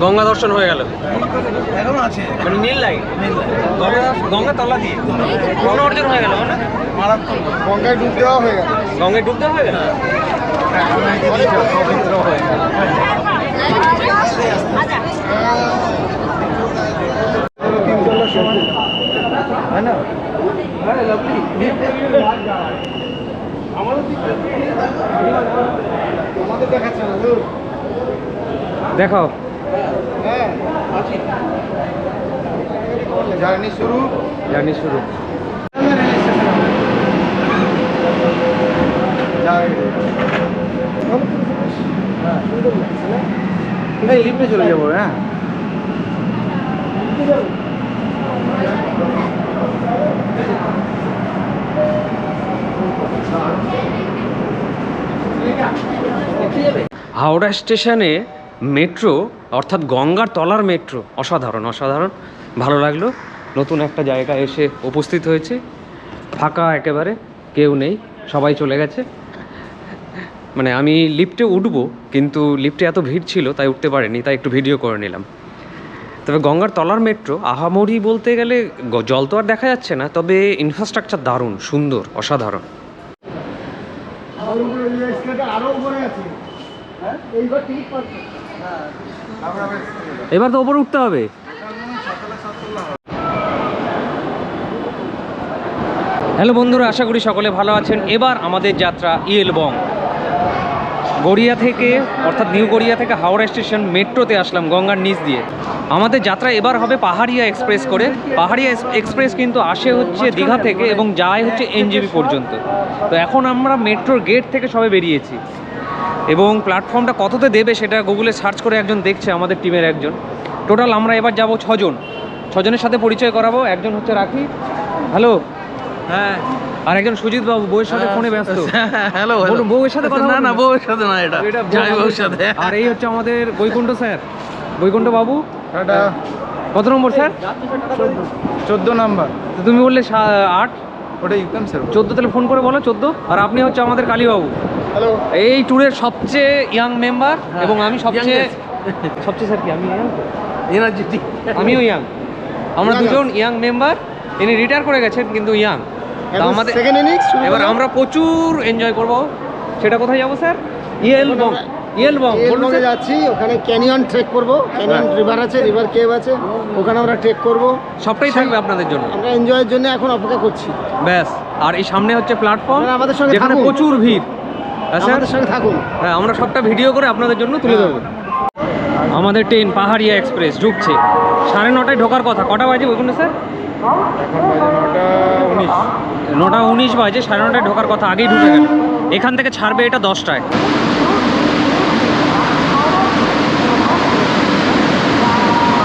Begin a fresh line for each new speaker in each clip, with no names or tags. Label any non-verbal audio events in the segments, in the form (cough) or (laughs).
গঙ্গা দর্শন হয়ে গেল।
এখনও আছে?
মানে নীল লাইন গঙ্গা গঙ্গা তলা দিয়ে। পূর্ণ অর্জন হয়ে গেল মানে?
মারাত্মক।
গঙ্গায় ডুব দেওয়া হয়ে গেল।
গঙ্গায় হয়ে গেল
পবিত্র হয়ে গেল।
আমাদের দেখাচ্ছে না
দেখাও।
আছি জার্নি শুরু।
জার্নি শুরু।
এই লিফটে চলে যাব হ্যাঁ।
হাওড়া স্টেশনে মেট্রো অর্থাৎ গঙ্গার তলার মেট্রো অসাধারণ অসাধারণ। ভালো লাগল। নতুন একটা জায়গায় এসে উপস্থিত হয়েছে। ফাঁকা একেবারে, কেউ নেই, সবাই চলে গেছে। মানে আমি লিফটে উঠবো, কিন্তু লিফটে এত ভিড় ছিল, তাই উঠতে পারিনি, তাই একটু ভিডিও করে নিলাম। তবে গঙ্গার তলার মেট্রো আহামরি বলতে গেলে জল তো আর দেখা যাচ্ছে না, তবে ইনফ্রাস্ট্রাকচার দারুণ, সুন্দর, অসাধারণ।
আর উপরে আছে। হ্যাঁ? এইবার টিকিট
এবার তো ওপরে উঠতে হবে। হ্যালো বন্ধুরা, আশা করি সকলে ভালো আছেন। এবার আমাদের যাত্রা ইয়েলবং। গড়িয়া থেকে, অর্থাৎ নিউ গড়িয়া থেকে হাওড়া স্টেশন মেট্রোতে আসলাম গঙ্গার নিচ দিয়ে। আমাদের যাত্রা এবার হবে পাহাড়িয়া এক্সপ্রেস করে। পাহাড়িয়া এক্সপ্রেস কিন্তু আসে হচ্ছে দীঘা থেকে এবং যায় হচ্ছে এনজিবি পর্যন্ত। তো এখন আমরা মেট্রোর গেট থেকে সবে বেরিয়েছি। এবং প্ল্যাটফর্মটা কততে দেবে সেটা গুগলে সার্চ করে একজন দেখছে আমাদের টিমের একজন। টোটাল আমরা এবার যাব ছজন। ছজনের সাথে পরিচয় করাবো। একজন হচ্ছে রাখি। হ্যালো
হ্যাঁ।
আর একজন সুজিত বাবু বউয়ের সাথে ফোনে ব্যস্ত। (laughs)
হ্যালো
বউয়ের সাথে কথা
না না বউয়ের সাথে না এটা। বউয়ের সাথে।
আর এই হচ্ছে আমাদের বৈকুণ্ঠ স্যার। বৈকুণ্ঠ বাবু কত নম্বর স্যার?
চোদ্দ নাম্বার।
তুমি বললে সা- আট।
ওটা ইউকেম স্যার
চোদ্দ তাহলে ফোন করে বলো চোদ্দ। আর আপনি হচ্ছে আমাদের কালীবাবু। এই ট্যুরের সবচেয়ে ইয়াং মেম্বার
হ্যাঁ,
এবং আমি সবচেয়ে সবচেয়ে স্যার কি? আমি young?
এনার্জেটিক
আমিও ইয়াং আমরা দুজন ইয়াং মেম্বার ইনি রিটায়ার করে গেছেন কিন্তু ইয়াং আমাদের এবার আমরা প্রচুর এনজয় করব। সেটা কোথায় যাব স্যার ইয়েলবং ইয়েলবং বলুন
এলবঙ্গে
স্যার।
যাচ্ছি ওখানে ক্যানিয়ন ট্রেক করব। ক্যানিয়ন রিভার আছে রিভার কেভ আছে ওখানে আমরা ট্রেক করব।
সবটাই থাকবে আপনাদের জন্য।
আমরা এনজয়ের জন্য এখন অপেক্ষা করছি।
ব্যাস আর এই সামনে হচ্ছে প্ল্যাটফর্ম
আমাদের সঙ্গে।
প্রচুর ভিড়।
আমাদের সঙ্গে থাকুন।
হ্যাঁ আমরা সবটা ভিডিও করে আপনাদের জন্য তুলে
হ্যাঁ।
দেবো। আমাদের ট্রেন পাহাড়িয়া এক্সপ্রেস ঢুকছে। সাড়ে নটায় ঢোকার কথা। কটা বাজে ওইখানে স্যার? নটা উনিশ। বাজে সাড়ে নটায় ঢোকার কথা। আগেই ঢুকে গেল। এখান থেকে ছাড়বে এটা দশটায়।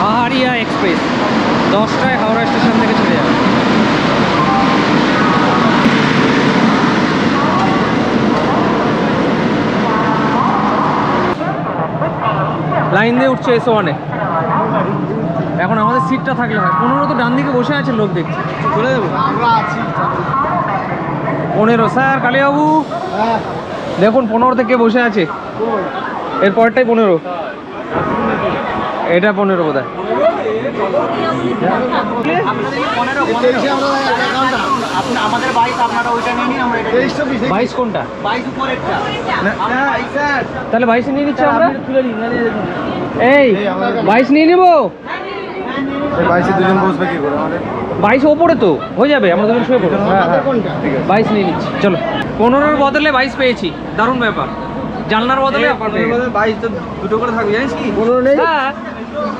পাহাড়িয়া এক্সপ্রেস। দশটায় হাওড়া স্টেশন থেকে ছেড়ে যাবে। লাইন দিয়ে উঠছে এসো ওয়ানে এখন আমাদের সিটটা থাকলে হয়। পনেরো তো ডান দিকে বসে আছে লোক দেখছি। চলে যাব? পনেরো। স্যার কালীবাবু দেখুন পনেরো থেকে বসে আছে? এর পরেরটাই পনেরো। এটা পনেরো বোধ হয়
অ্যাকাউন্টটা
আমাদের বাইক আপনারা ওইটা নিয়ে নিন আমরা এটা
বাইশ কোনটা?
উপরেরটা।
তাহলে বাইশ নিয়ে নিচ্ছি আমরা। এই বাইশ নিয়ে নেব?
বাইশে দুজন বসবে কি করে আমাদের?
বাইশ ওপরে তো হয়ে যাবে আমরা দুজন শুয়ে পড়ব। হ্যাঁ হ্যাঁ। বাইশ নিয়ে নিচ্ছি চলো। পনেরোর বদলে বাইশ পেয়েছি দারুণ ব্যাপার। জানলার বদলে পেয়ে
তো দুটো করে থাকবে জানিস কি?
পনেরো নেই?
হ্যাঁ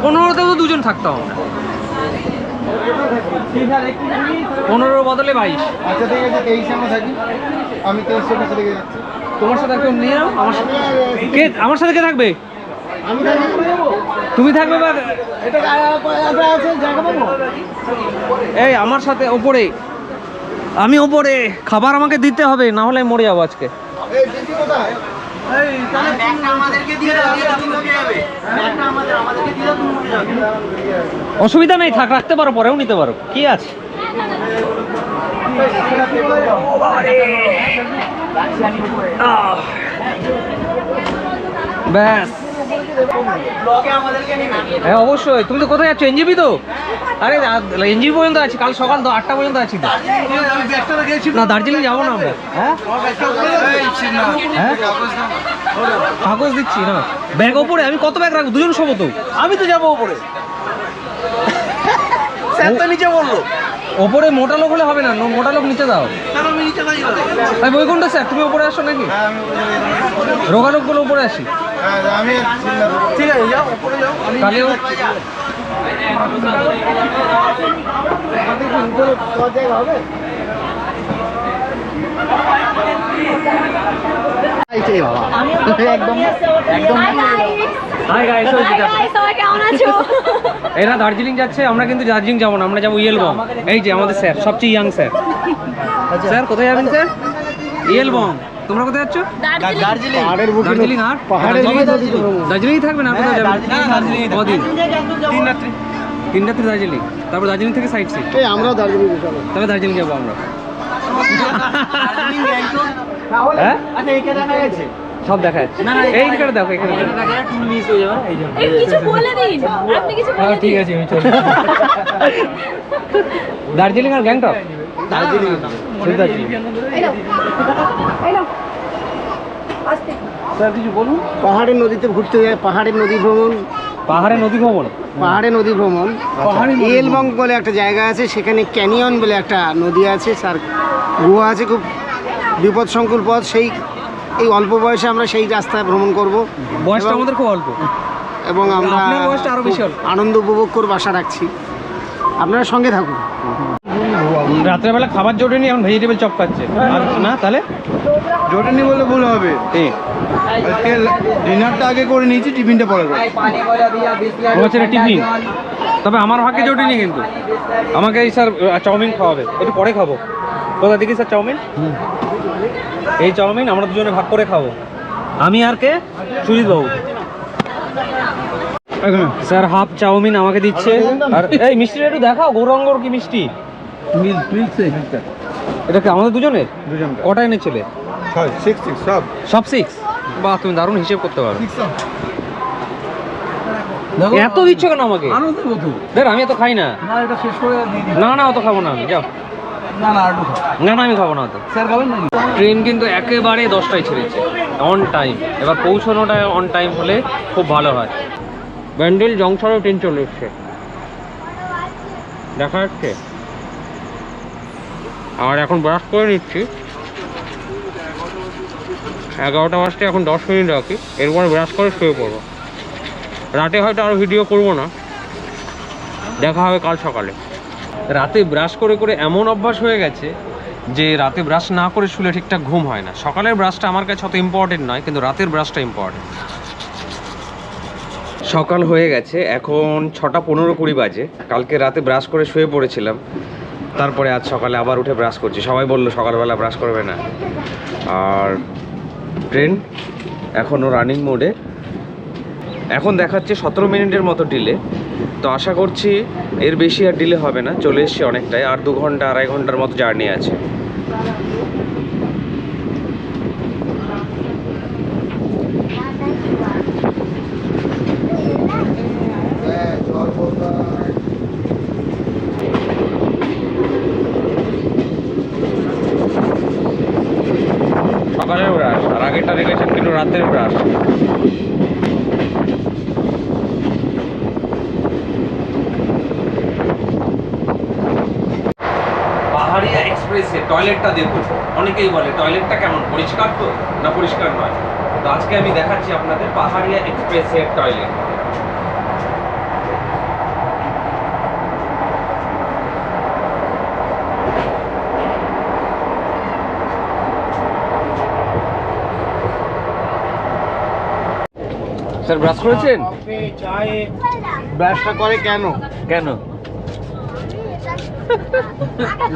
পনেরোতেও তো দুজন থাকতাম আমরা পনেরোর বদলে বাইশ।
আচ্ছা ঠিক আছে তেইশে আমরা থাকি। আমি তেইশশো কাছে থেকে যাচ্ছি।
তোমার সাথে কেউ নিয়ে নাও আমার সাথে কে আমার সাথে কে থাকবে?
আমি
তুমি থাকবে বা এই আমার সাথে ওপরে। আমি ওপরে। খাবার আমাকে দিতে হবে না হলে মরে যাব আজকে। অসুবিধা নেই থাক রাখতে পারো পরেও নিতে পারো। কি আছে? ব্যাস। হ্যাঁ অবশ্যই। তুমি তো কোথায় যাচ্ছ? এনজিপি তো? আরে এনজিপি পর্যন্ত আছি। কাল সকাল তো আটটা পর্যন্ত আছি তো। না দার্জিলিং যাব না আমরা। হ্যাঁ? হ্যাঁ? কাগজ দিচ্ছি না। ব্যাগ ওপরে আমি কত ব্যাগ রাখব? দুজন শোবো তো।
আমি তো যাব ওপরে। স্যার তো নিচে বলল।
ওপরে মোটা লোক হলে হবে না মোটা লোক নিচে দাও।
আমি
বৈকুণ্ঠ স্যার তুমি ওপরে আসো নাকি? রোগা লোকগুলো উপরে আসি।
ঠিক আছে যাও ওপরে যাও
এরা দার্জিলিং যাচ্ছে, আমরা কিন্তু দার্জিলিং যাব না, আমরা যাব ইয়েলবং। এই যে আমাদের স্যার, সবচেয়ে ইয়াং স্যার। স্যার, কোথায় যাবেন, স্যার? ইয়েলবং। তোমরা কোথায় যাচ্ছ?
দার্জিলিং।
পাহাড়ের বুকে
দার্জিলিং আর?
পাহাড়ের বুকে নদী ভ্রমণ।
দার্জিলিং থাকবেন আর কোথায় যাবেন কদিন?
তিন রাত্রি।
তিন রাত্রি দার্জিলিং। তারপর দার্জিলিং থেকে সাইড সিট
এই আমরাও দার্জিলিং যাব
তাহলে দার্জিলিং যাব আমরা।
দার্জিলিং গ্যাংটক
হ্যাঁ?
আচ্ছা এইটা দেখা গেছে
সব দেখা যাচ্ছে। এই দিকটা দেখো এখানে দেখো।
টুল মিস হয়ে যাবে। এই জন্য
এই কিছু বলে দিন। আপনি কিছু বলে দিন।
আছে আমি চলি (laughs) দার্জিলিং আর গ্যাংটক?
দার্জিলিং।
শুধু দার্জিলিং।
এই নাও এই নাও আস্তে।
স্যার কিছু বলুন।
পাহাড়ের নদীতে ঘুরতে যায় পাহাড়ের নদী ভ্রমণ।
পাহাড়ে নদী ভ্রমণ?
পাহাড়ে নদী ভ্রমণ। এলবং বলে একটা জায়গা আছে সেখানে ক্যানিয়ন বলে একটা নদী আছে। স্যার গুহা আছে খুব বিপদসংকুল পথ। সেই এই অল্প বয়সে আমরা সেই রাস্তায় ভ্রমণ করব।
বয়সটা আমাদের খুব অল্প।
এবং আমরা। আনন্দ উপভোগ করে বাসা রাখছি। আপনারা সঙ্গে থাকুন।
রাত্রেবেলা খাবার জোটেনি এখন ভেজিটেবল চপ খাচ্ছে। আর না তাহলে?
জোটেনি বললে ভুল হবে। আজকে ডিনারটা আগে করে নিয়েছি টিফিনটা পরে করে
টিফিন। তবে আমার ভাগ্যে জোটেনি কিন্তু। আমাকে এই স্যার চাউমিন খাওয়াবে। একটু পরে খাব। কোথা দেখি স্যার চাউমিন? এই চাউমিন আমরা দুজনে ভাগ করে খাব। আমি আর কে? সুজিত বাবু। স্যার হাফ চাউমিন আমাকে দিচ্ছে। আর এই মিষ্টিটা একটু দেখাও গৌরঙ্গর কি মিষ্টি? এটা কি আমাদের দুজনের?
দুজন
কটা এনেছিলে
ছয় সিক্স সিক্স সব।
সব সিক্স বাহ তুমি দারুণ হিসেব করতে পারো। এত দিচ্ছ কেন আমাকে? দেখ আমি এত খাই না।
না
না অত খাব না আমি যাও।
না না
আমি খাব না
নাকি?
ট্রেন কিন্তু একেবারে দশটায় ছেড়েছে অন টাইম এবার পৌঁছানোটা অন টাইম হলে খুব ভালো হয়। ব্যান্ডেল জংশনে ট্রেন চলে এসছে। দেখা যাচ্ছে? আর এখন ব্রাশ করে নিচ্ছি। এগারোটা বাজতে এখন দশ মিনিট রাখি এরপর ব্রাশ করে শুয়ে পড়ব। রাতে হয়তো আর ভিডিও করব না। দেখা হবে কাল সকালে। রাতে ব্রাশ করে করে এমন অভ্যাস হয়ে গেছে যে রাতে ব্রাশ না করে শুলে ঠিকঠাক ঘুম হয় না। সকালের ব্রাশটা আমার কাছে অত ইম্পর্টেন্ট নয়, কিন্তু রাতের ব্রাশটা ইম্পর্টেন্ট সকাল হয়ে গেছে, এখন ছটা পনেরো কুড়ি বাজে। কালকে রাতে ব্রাশ করে শুয়ে পড়েছিলাম। তারপরে আজ সকালে আবার উঠে ব্রাশ করছি। সবাই বলল সকালবেলা ব্রাশ করবে না। আর ট্রেন এখনও রানিং মোডে এখন দেখাচ্ছে সতেরো মিনিটের মতো ডিলে তো আশা করছি এর বেশি আর ডিলে হবে না। চলে এসছি অনেকটাই আর দু ঘণ্টা, আড়াই ঘণ্টার মতো জার্নি আছে সকালের ব্রাশ আর আগেরটা দেখেছেন কিন্তু রাতের ব্রাশ পাহাড়িয়া এক্সপ্রেসে টয়লেটটা দেখুন অনেকেই বলে টয়লেটটা কেমন পরিষ্কার তো না পরিষ্কার নয়? তো আজকে আমি দেখাচ্ছি আপনাদের পাহাড়িয়া এক্সপ্রেসের টয়লেট স্যার ব্রাশ করেছেন?
ব্রাশটা করে কেন?
কেন?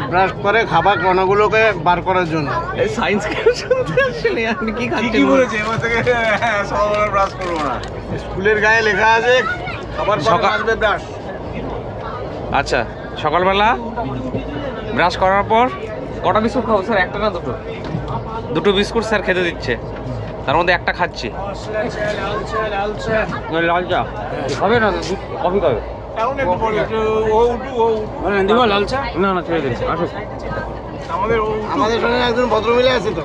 ব্রাশ করে খাবার কণাগুলোকে বার করার জন্য।
এই সায়েন্স কেন শুনতে আসলে আপনি কি খাচ্ছেন
এবার থেকে সকালবেলা ব্রাশ করব না।
স্কুলের গায়ে লেখা আছে খাবার পরে
সকাল-
আসবে ব্রাশ
আচ্ছা সকালবেলা ব্রাশ করার পর কটা বিস্কুট খাব? স্যার একটা না দুটো? দুটো বিস্কুট স্যার খেতে দিচ্ছে। তার মধ্যে একটা খাচ্ছি। লাল চা হবে না কফি খাবে। না না ছেড়ে দিন আসুক।
আমাদের সঙ্গে একজন ভদ্রমিলে আছে তো।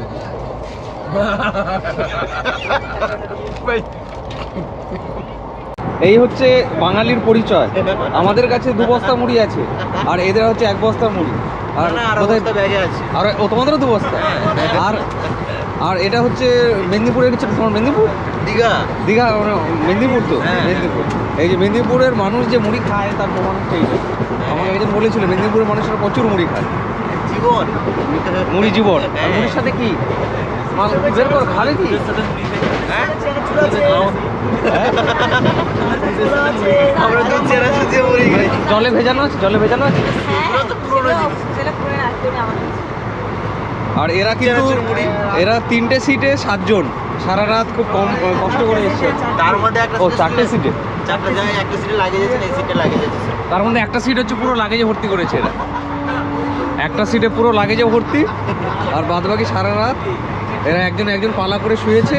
এই হচ্ছে বাঙালির পরিচয়। আমাদের কাছে দু বস্তা মুড়ি আছে আর এদের হচ্ছে এক বস্তা মুড়ি। আর কোথায়
ব্যাগে আছে।
আর ও তোমাদেরও দু বস্তা? আর আর এটা হচ্ছে মেদিনীপুরের হচ্ছে তোমার মেদিনীপুর?
দীঘা?
দীঘা মেদিনীপুর তো
হ্যাঁ।
মেদিনীপুর। এই যে মেদিনীপুরের মানুষ যে মুড়ি খায় তার প্রমাণ হচ্ছে এইটা আমাকে একজন বলেছিল মেদিনীপুরের মানুষরা প্রচুর মুড়ি খায়।
জীবন।
মুড়ি জীবন।
হ্যাঁ।
মুড়ির সাথে কি? মাল বের কর খাবে কি?
আমরা দুধ চেরা সুজিয়ে মরে
জলে ভেজানো আছে জলে ভেজানো আছে? আর এরা কিন্তু এরা তিনটে সিটে সাতজন। সারা রাত খুব কম কষ্ট করে এসছে।
তার মধ্যে একটা
ও চারটে সিটে।
চারটে জায়গায় একটা সিটে লাগিয়ে যাচ্ছে এই সিটে লাগিয়ে যাচ্ছে
তার মধ্যে একটা সিট হচ্ছে পুরো লাগেজে ভর্তি করেছে এরা। একটা সিটে পুরো লাগেজে ভর্তি আর বাদ বাকি সারা রাত এরা একজন একজন পালা করে শুয়েছে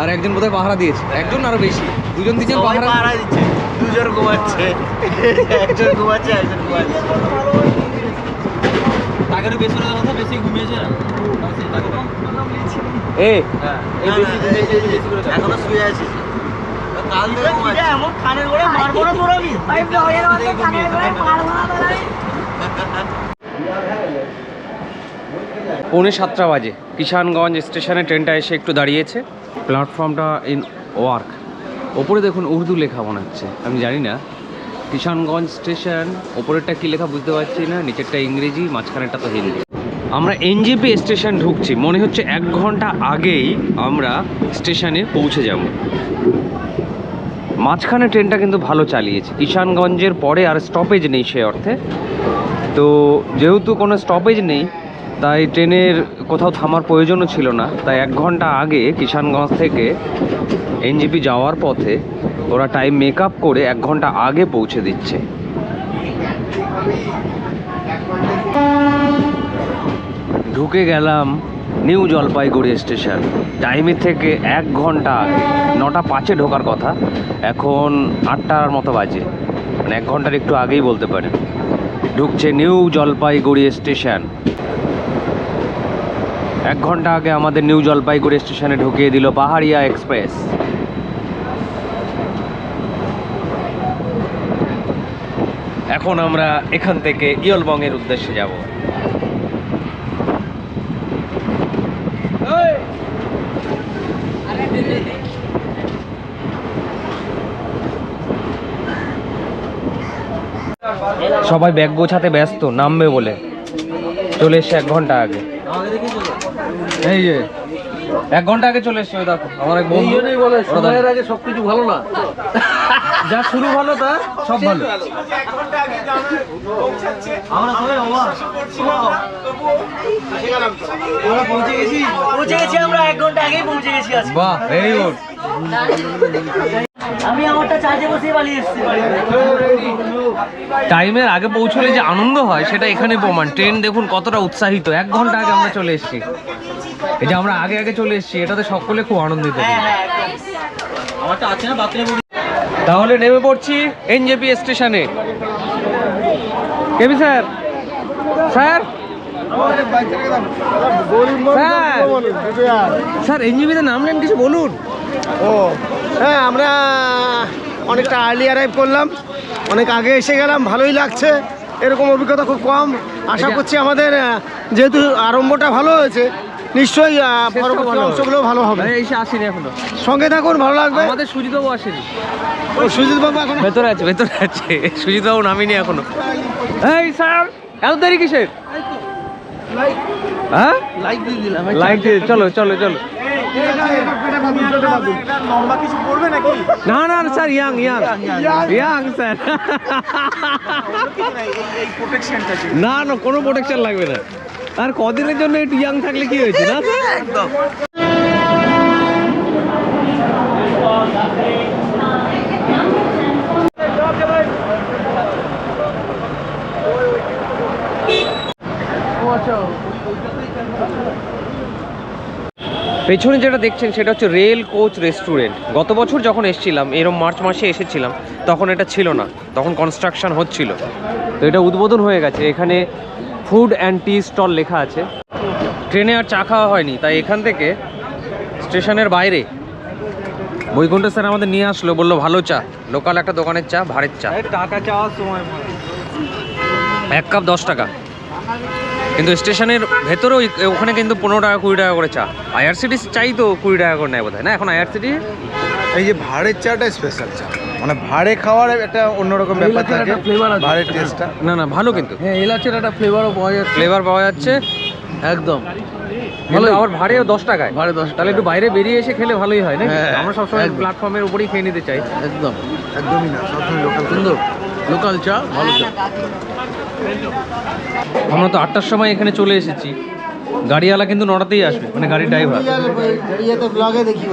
আর একজন বোধহয় পাহারা দিয়েছে। একজন আরও বেশি। দুজন পাহারা
পাহারা দিচ্ছে। দুজন ঘুমাচ্ছে। একজন ঘুমাচ্ছে একজন ঘুমাচ্ছে। তাকে পেছনে কথা বেশি ঘুমিয়েছে।
এ
এখনও শুয়ে আছিস? কাল থেকে এমন কানের করে মারবো না তোর আমি
ভাই ব্লগের মধ্যে কানের করে মারবো না তোরা
পৌনে সাতটা বাজে। কিষানগঞ্জ স্টেশনে ট্রেনটা এসে একটু দাঁড়িয়েছে। প্ল্যাটফর্মটা ইন ওয়ার্ক ওপরে দেখুন উর্দু লেখা মনে হচ্ছে। আমি জানি না। কিষানগঞ্জ স্টেশন, ওপরেরটা কী লেখা বুঝতে পারছি না, নিচেরটা ইংরেজি, মাঝখানেরটা তো হিন্দি। আমরা এনজেপি স্টেশন ঢুকছি, মনে হচ্ছে এক ঘণ্টা আগেই আমরা স্টেশনে পৌঁছে যাব। মাঝখানে ট্রেনটা কিন্তু ভালো চালিয়েছে। কিষানগঞ্জের পরে আর স্টপেজ নেই সে অর্থে। তো যেহেতু কোনো স্টপেজ নেই তাই ট্রেনের কোথাও থামার প্রয়োজনও ছিল না। তাই এক ঘণ্টা আগে কিষানগঞ্জ থেকে এনজিপি যাওয়ার পথে ওরা টাইম মেক করে এক ঘণ্টা আগে পৌঁছে দিচ্ছে। ঢুকে গেলাম নিউ জলপাইগুড়ি স্টেশন। টাইমের থেকে এক ঘণ্টা আগে। নটা পাঁচে ঢোকার কথা। এখন আটটার মতো বাজে। মানে এক ঘণ্টার একটু আগেই বলতে পারেন। ঢুকছে নিউ জলপাইগুড়ি স্টেশন। এক ঘণ্টা আগে আমাদের নিউ জলপাইগুড়ি স্টেশনে ঢুকিয়ে দিল পাহাড়িয়া এক্সপ্রেস। এখন আমরা এখান থেকে ইয়লবংয়ের উদ্দেশ্যে যাব। সবাই ব্যাগ গোছাতে ব্যস্ত নামবে বলে। চলে এসছে এক ঘণ্টা আগে। এই যে এক ঘণ্টা আগে চলে এসছে দেখো আমার এক বন্ধু। বলে সময়ের
আগে সবকিছু ভালো না।
যা শুরু ভালো তা সব ভালো।
আমরা সবাই অবাক। পৌঁছে গেছি। পৌঁছে গেছি আমরা এক ঘণ্টা আগেই পৌঁছে গেছি
বাহ ভেরি গুড
আমি আমারটা চার্জে বসে পালিয়ে এসেছি।
টাইমের আগে পৌঁছলে যে আনন্দ হয় সেটা এখানে প্রমাণ। ট্রেন দেখুন কতটা উৎসাহিত। এক ঘণ্টা আগে আমরা চলে এসেছি। এই যে আমরা আগে আগে চলে এসেছি এটাতে সকলে খুব আনন্দিত।
না বাথরুমে?
তাহলে নেমে পড়ছি এনজেপি স্টেশনে। কেবি স্যার? স্যার? স্যার স্যার এনজেপিতে নামলেন কিছু বলুন।
ও হ্যাঁ আমরা অনেকটা আর্লি অ্যারাইভ করলাম। অনেক আগে এসে গেলাম ভালোই লাগছে। এরকম অভিজ্ঞতা খুব কম। আশা করছি আমাদের যেহেতু আরম্ভটা ভালো হয়েছে নিশ্চয়ই পরবর্তী। অংশগুলো ভালো হবে।
এসে আসেনি এখনও।
সঙ্গে থাকুন ভালো লাগবে।
আমাদের সুজিতবাবু আসেনি।
ও সুজিত বাবু এখন
ভেতরে আছে ভেতরে আছে। সুজিতবাবু নামিনি এখনও। এই স্যার এত দেরি কিসের? হ্যাঁ?
লাইক দিয়ে দিলাম
লাইক দিয়ে চলো চলো চলো। না না sir young young
young sir.
না না কোনো প্রোটেকশন লাগবে না। আর কদিনের জন্য একটু ইয়াং থাকলে কি হয়েছে না?
একদম।
পেছনে যেটা দেখছেন সেটা হচ্ছে রেল কোচ রেস্টুরেন্ট। গত বছর যখন এসেছিলাম এরম মার্চ মাসে এসেছিলাম তখন এটা ছিল না। তখন কনস্ট্রাকশন হচ্ছিল। তো এটা উদ্বোধন হয়ে গেছে। এখানে ফুড অ্যান্ড টি স্টল লেখা আছে। ট্রেনে আর চা খাওয়া হয়নি। তাই এখান থেকে স্টেশনের বাইরে বৈকুণ্ঠ স্যার আমাদের নিয়ে আসলো বলল ভালো চা। লোকাল একটা দোকানের চা ভাড়ের চা।
টাকা চাওয়ার সময়
এক কাপ দশ টাকা। কিন্তু স্টেশনের ভেতরেও ওখানে কিন্তু পনেরো টাকা কুড়ি টাকা করে চা। আইআরসিটি চাই তো কুড়ি টাকা করে নেয় বোধ হয় না? এখন আইআরসিটি
এই যে ভাড়ের চাটা স্পেশাল চা। মানে ভাড়ে খাওয়ার একটা অন্যরকম ব্যাপার থাকে। ভাড়ের টেস্টটা
না না ভালো কিন্তু।
হ্যাঁ এলাচের একটা ফ্লেভারও পাওয়া যাচ্ছে।
ফ্লেভার পাওয়া যাচ্ছে।
একদম।
ভালো আবার ভাড়েও দশ টাকায়।
ভাড়ে 10
তাহলে একটু বাইরে বেরিয়ে এসে খেলে ভালোই হয় না
হ্যাঁ,
আমরা সবসময় প্ল্যাটফর্মের উপরেই খেয়ে নিতে চাই।
একদম।
একদমই না সবসময় লোকাল
সুন্দর লোকাল চা, ভালো চা।
আমরা তো আটটার সময় এখানে চলে এসেছি। গাড়িওয়ালা কিন্তু নটাতেই আসবে মানে গাড়ির ড্রাইভার
দেখি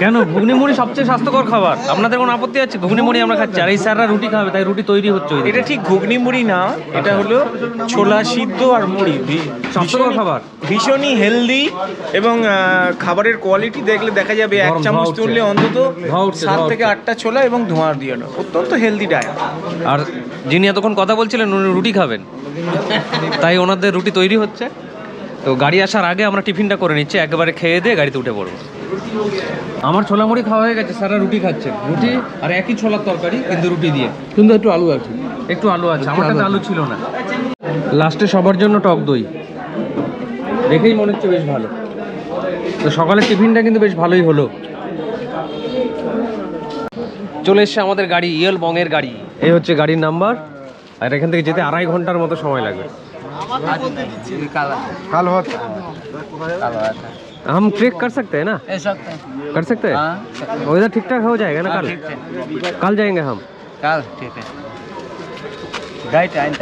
কেন? ঘুগনি মুড়ি সবচেয়ে স্বাস্থ্যকর খাবার। আপনাদের কোনো আপত্তি আছে? ঘুগনি মুড়ি আমরা খাচ্ছি আর এই স্যাররা রুটি খাবে তাই রুটি তৈরি হচ্ছে
এটা ঠিক ঘুগনি মুড়ি না এটা হলো ছোলা সিদ্ধ আর মুড়ি।
স্বাস্থ্যকর খাবার।
ভীষণই হেলদি এবং খাবারের কোয়ালিটি দেখলে দেখা যাবে এক চামচ তুললে অন্তত সাত থেকে আটটা ছোলা এবং ধোঁয়ার দিয়ে। অত্যন্ত হেলদি ডায়েট
আর যিনি এতক্ষণ কথা বলছিলেন উনি রুটি খাবেন। তাই ওনাদের রুটি তৈরি হচ্ছে। তো গাড়ি আসার আগে আমরা টিফিনটা করে নিচ্ছি একেবারে খেয়ে দিয়ে গাড়িতে উঠে পড়ব। আমার ছোলা মুড়ি খাওয়া হয়ে গেছে সারা রুটি খাচ্ছে। রুটি আর একই ছোলার তরকারি কিন্তু রুটি দিয়ে।
কিন্তু একটু আলু আছে।
একটু আলু আছে আমারটাতে আলু ছিল না। লাস্টে সবার জন্য টক দই। দেখেই মনে হচ্ছে বেশ ভালো। তো সকালের টিফিনটা কিন্তু বেশ ভালোই হলো। চলে এসছে আমাদের গাড়ি ইয়েল বংয়ের গাড়ি। এই হচ্ছে গাড়ির নাম্বার। আর এখান থেকে যেতে আড়াই ঘণ্টার মতো সময় লাগবে।
কাল
हम ट्रिक कर सकते हैं ना? सकते कर सकते हैं? वेदर ठीक ठाक हो जाएगा ना कल? कल जाएँगे हम।
कल ठीक है। गाइड
आएँगे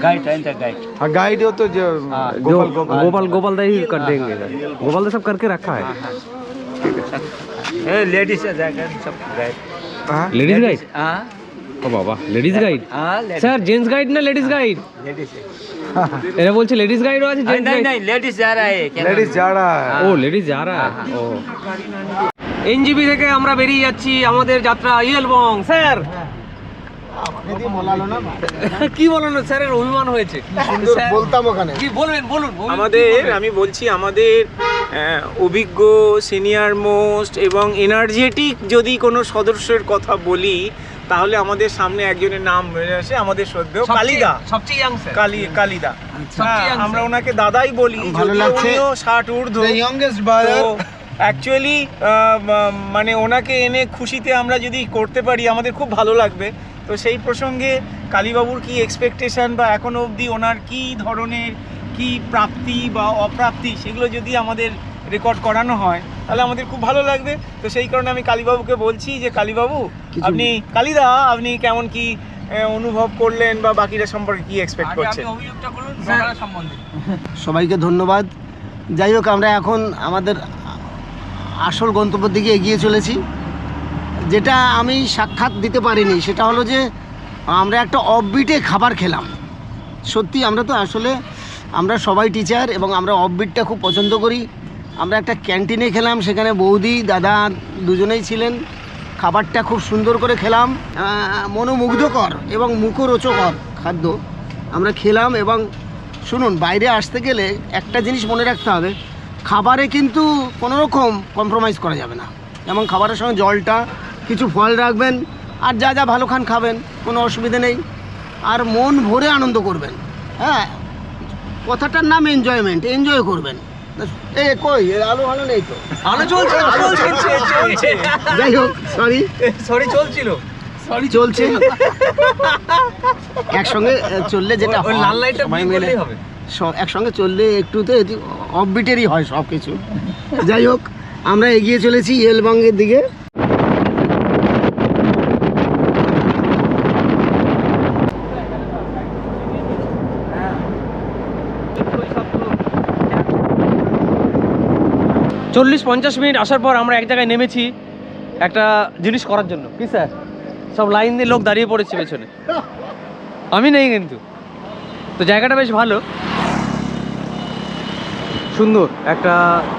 गाइड गाइड
हाँ गाइड हो तो
जो
गोपाल
गोपाल। गोपाल दा ही कर देंगे गोपाल दा सब करके रखा है।
लेडीज़ से गाइड
लेडीज़ गाइड ও বাবা
ladies guide
sir gents guide না লেডিস গাইড এরা বলছে লেডিস গাইডও আছে জেন্টস
লেডিস যা
লেডিস যা
ও লেডিস যা ও। এনজিবি থেকে আমরা বেরিয়ে যাচ্ছি আমাদের যাত্রা ইয়েলবং স্যার। কি স্যারের অভিমান হয়েছে? বলুন
আমাদের আমি বলছি আমাদের অভিজ্ঞ সিনিয়র মোস্ট এবং এনার্জেটিক যদি কোনো সদস্যের কথা বলি তাহলে আমাদের সামনে একজনের নাম আসে আমাদের শ্রদ্ধেয় কালিদা।
সবচেয়ে স্যার।
কালি কালিদা। হ্যাঁ, আমরা ওনাকে দাদাই বলি
ভালো লাগছে।
ঊর্ধ্ব।
ইয়ংগেস্ট ব্রাদার
অ্যাকচুয়ালি মানে ওনাকে এনে খুশিতে আমরা যদি করতে পারি আমাদের খুব ভালো লাগবে। তো সেই প্রসঙ্গে কালীবাবুর কি এক্সপেকটেশন বা এখনও অবধি ওনার কি ধরনের কি প্রাপ্তি বা অপ্রাপ্তি সেগুলো যদি আমাদের রেকর্ড করানো হয় তাহলে আমাদের খুব ভালো লাগবে। তো সেই কারণে আমি কালীবাবুকে বলছি যে কালীবাবু আপনি কালীদা আপনি কেমন কি অনুভব করলেন বা বাকিরা সম্পর্কে কি এক্সপেক্ট করছেন?
সবাইকে ধন্যবাদ। যাই হোক আমরা এখন আমাদের আসল গন্তব্যের দিকে এগিয়ে চলেছি। যেটা আমি সাক্ষাৎ দিতে পারিনি সেটা হলো যে আমরা একটা অফবিটে খাবার খেলাম। সত্যি আমরা তো আসলে আমরা সবাই টিচার এবং আমরা অফবিটটা খুব পছন্দ করি। আমরা একটা ক্যান্টিনে খেলাম, সেখানে বৌদি, দাদা দুজনেই ছিলেন। খাবারটা খুব সুন্দর করে খেলাম। মনোমুগ্ধকর এবং মুখরোচকর খাদ্য আমরা খেলাম এবং শুনুন, বাইরে আসতে গেলে একটা জিনিস মনে রাখতে হবে, খাবারে কিন্তু কোনো রকম কম্প্রোমাইজ করা যাবে না। এবং খাবারের সঙ্গে জলটা, কিছু ফল রাখবেন, আর যা যা ভালো খান খাবেন, কোনো অসুবিধা নেই। আর মন ভরে আনন্দ করবেন। হ্যাঁ কথাটার নাম এনজয়মেন্ট এনজয় করবেন। এ কই? আলো ভালো নেই তো।
আলো চলছে চলছে চলছে।
যাই হোক সরি
সরি চলছিল।
চলছে। একসঙ্গে চললে যেটা
লাল লাইটটা
সবাই মিলে।
হবে।
একসঙ্গে চললে একটু তো অফবিটেরই হয় সব কিছু যাই হোক আমরা এগিয়ে চলেছি এলবঙ্গের দিকে।
চল্লিশ পঞ্চাশ মিনিট আসার পর আমরা এক জায়গায় নেমেছি একটা জিনিস করার জন্য। কি স্যার? সব লাইন দিয়ে লোক দাঁড়িয়ে পড়েছে পেছনে। আমি নেই কিন্তু। তো জায়গাটা বেশ ভালো। সুন্দর। একটা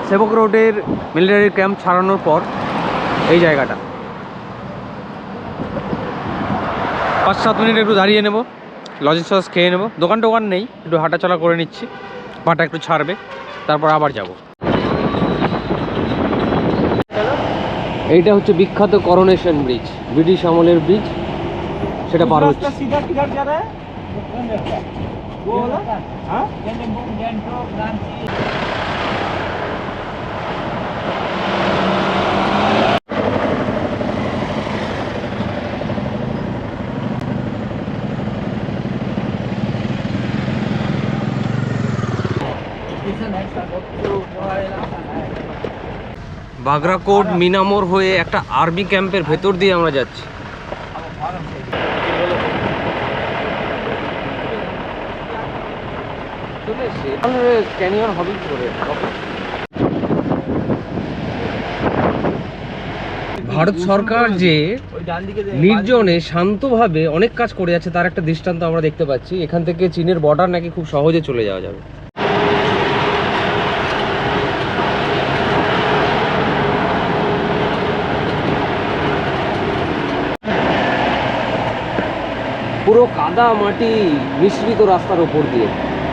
সেবক রোডের মিলিটারি ক্যাম্প ছাড়ানোর পর এই জায়গাটা। পাঁচ সাত মিনিট একটু দাঁড়িয়ে নেব। লজেস সস খেয়ে নেব। দোকান টোকান নেই। একটু হাঁটাচলা করে নিচ্ছি। পাটা একটু ছাড়বে। তারপর আবার যাব। এইটা হচ্ছে বিখ্যাত করোনেশন ব্রিজ ব্রিটিশ আমলের ব্রিজ সেটা পার হচ্ছে
सीधा किधर जा रहा है वो वाला हाँ
বাগরাকোট, মিনামোর হয়ে একটা আর্মি ক্যাম্পের ভেতর দিয়ে আমরা যাচ্ছি। ভারত সরকার যে নির্জনে শান্তভাবে অনেক কাজ করে যাচ্ছে, তার একটা দৃষ্টান্ত আমরা দেখতে পাচ্ছি। এখান থেকে চীনের বর্ডার নাকি খুব সহজে চলে যাওয়া যাবে। পুরো কাদা মাটি মিশ্রিত রাস্তার ওপর দিয়ে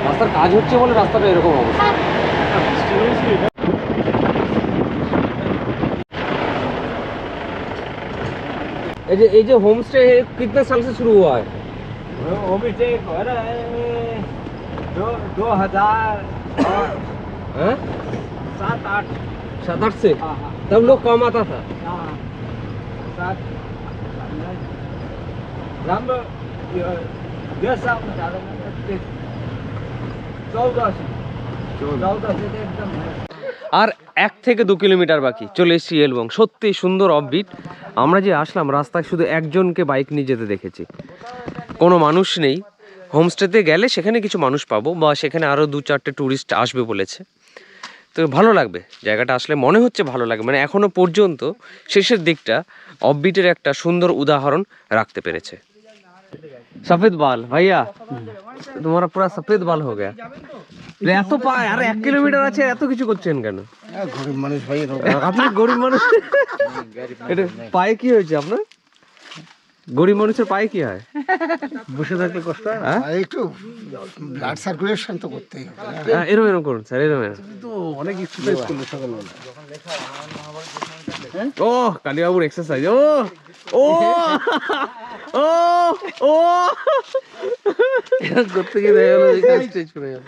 রাস্তার কাজ হচ্ছে বলে রাস্তাটা এরকম অবস্থা এই যে এই যে होमस्टे कितने साल से शुरू हुआ है
होमस्टे दो दो हज़ार सात आठ
सात आठ से तब लोग कम आता था
सात राम
আর এক থেকে দু কিলোমিটার বাকি। চলে এসেছি এলবং। সত্যি সুন্দর অফবিট আমরা যে আসলাম, রাস্তায় শুধু একজনকে বাইক নিয়ে যেতে দেখেছি। কোনো মানুষ নেই। হোমস্টেতে গেলে সেখানে কিছু মানুষ পাবো বা সেখানে আরও দু চারটে ট্যুরিস্ট আসবে বলেছে। তো ভালো লাগবে। জায়গাটা আসলে মনে হচ্ছে ভালো লাগবে। মানে এখনও পর্যন্ত শেষের দিকটা অফবিটের একটা সুন্দর উদাহরণ রাখতে পেরেছে। সফেদ বাল ভাইয়া তোমার পুরা সফেদ বাল হো গয়া এত পায় আর এক কিলোমিটার আছে এত কিছু করছেন কেন?
গরিব মানুষ ভাই
আপনি গরিব মানুষ। (laughs) এটা পায়ে কি হয়েছে আপনার? গরিব মানুষের পায়ে কি হয়?
বসে থাকলে কষ্ট হয়
হ্যাঁ?
একটু ব্লাড সার্কুলেশন তো করতেই হবে?
হ্যাঁ, এরম এরম করুন স্যার এরম এরম।
তো অনেক এক্সারসাইজ করলে সকালবেলা।
ও কালীবাবুর এক্সারসাইজ ও ও ও ও করতে গিয়ে দেখা গেল স্টেজ করে গেল